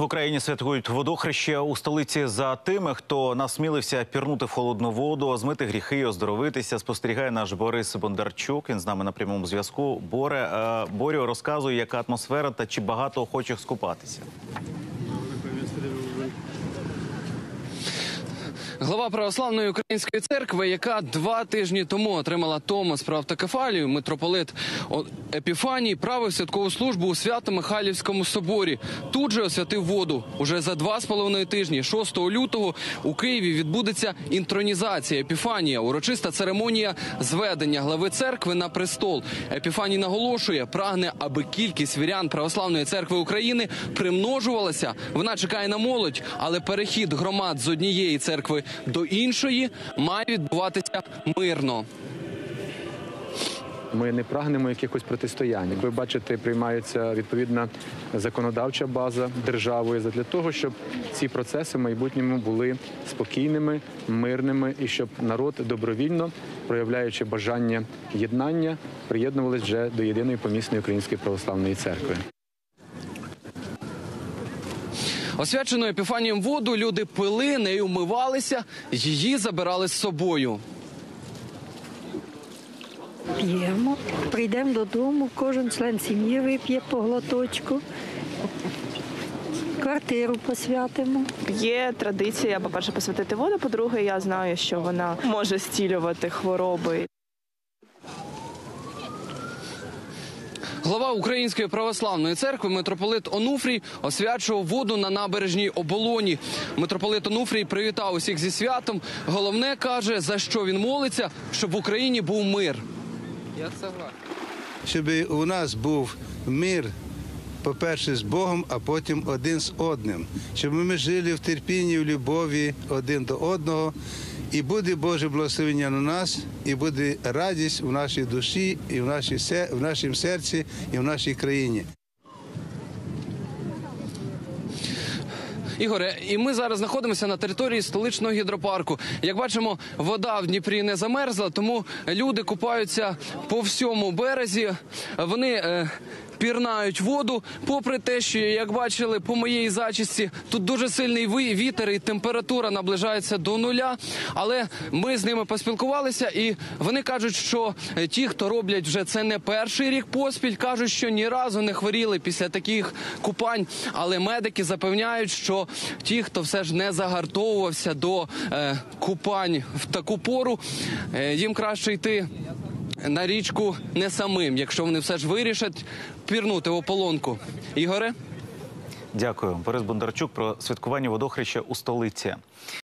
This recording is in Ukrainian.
В Україні святкують водохреще у столиці за тими, хто насмілився пірнути в холодну воду, змити гріхи, і оздоровитися. Спостерігає наш Борис Бондарчук. Він з нами на прямому зв'язку. Боре е, Борю розказує, яка атмосфера та чи багато охочих скупатися. Глава православної української церкви, яка два тижні тому отримала Томас про автокефалію, митрополит Епіфаній правив святкову службу у Свято-Михайлівському соборі. Тут же освятив воду. Уже за два з половиною тижні, 6 лютого, у Києві відбудеться інтронізація Епіфанія, урочиста церемонія зведення глави церкви на престол. Епіфаній наголошує, прагне, аби кількість вірян православної церкви України примножувалася. Вона чекає на молодь, але перехід громад з однієї церкви до іншої має відбуватися мирно. Ми не прагнемо якихось протистоянь. Ви бачите, приймається відповідна законодавча база державою для того, щоб ці процеси в майбутньому були спокійними, мирними і щоб народ добровільно, проявляючи бажання єднання, приєднувались вже до єдиної помісної української православної церкви. Освячену епіфанієм воду люди пили, нею вмивалися, її забирали з собою. П'ємо, прийдемо додому, кожен член сім'ї вип'є по глоточку, квартиру посвятимо. Є традиція, по-перше, посвятити воду. По-друге, я знаю, що вона може стілювати хвороби. Глава Української православної церкви митрополит Онуфрій освячував воду на набережній оболоні. Митрополит Онуфрій привітав усіх зі святом. Головне каже, за що він молиться, щоб в Україні був мир. щоб у нас був мир, по-перше, з Богом, а потім один з одним, щоб ми жили в терпінні, в любові один до одного. І буде Боже благословення на нас, і буде радість у нашій душі, і в, нашій, в нашому серці, і в нашій країні. Ігоре, і ми зараз знаходимося на території столичного гідропарку. Як бачимо, вода в Дніпрі не замерзла, тому люди купаються по всьому березі. Вони е, пірнають воду, попри те, що як бачили по моїй зачісті, тут дуже сильний вітер і температура наближається до нуля. Але ми з ними поспілкувалися, і вони кажуть, що е, ті, хто роблять вже це не перший рік поспіль, кажуть, що ні разу не хворіли після таких купань. Але медики запевняють, що ті, хто все ж не загартовувався до е, купань в таку пору, е, їм краще йти. На річку не самим, якщо вони все ж вирішать пірнути в ополонку. Ігоре? Дякую, Борис Бондарчук про святкування водохреща у столиці.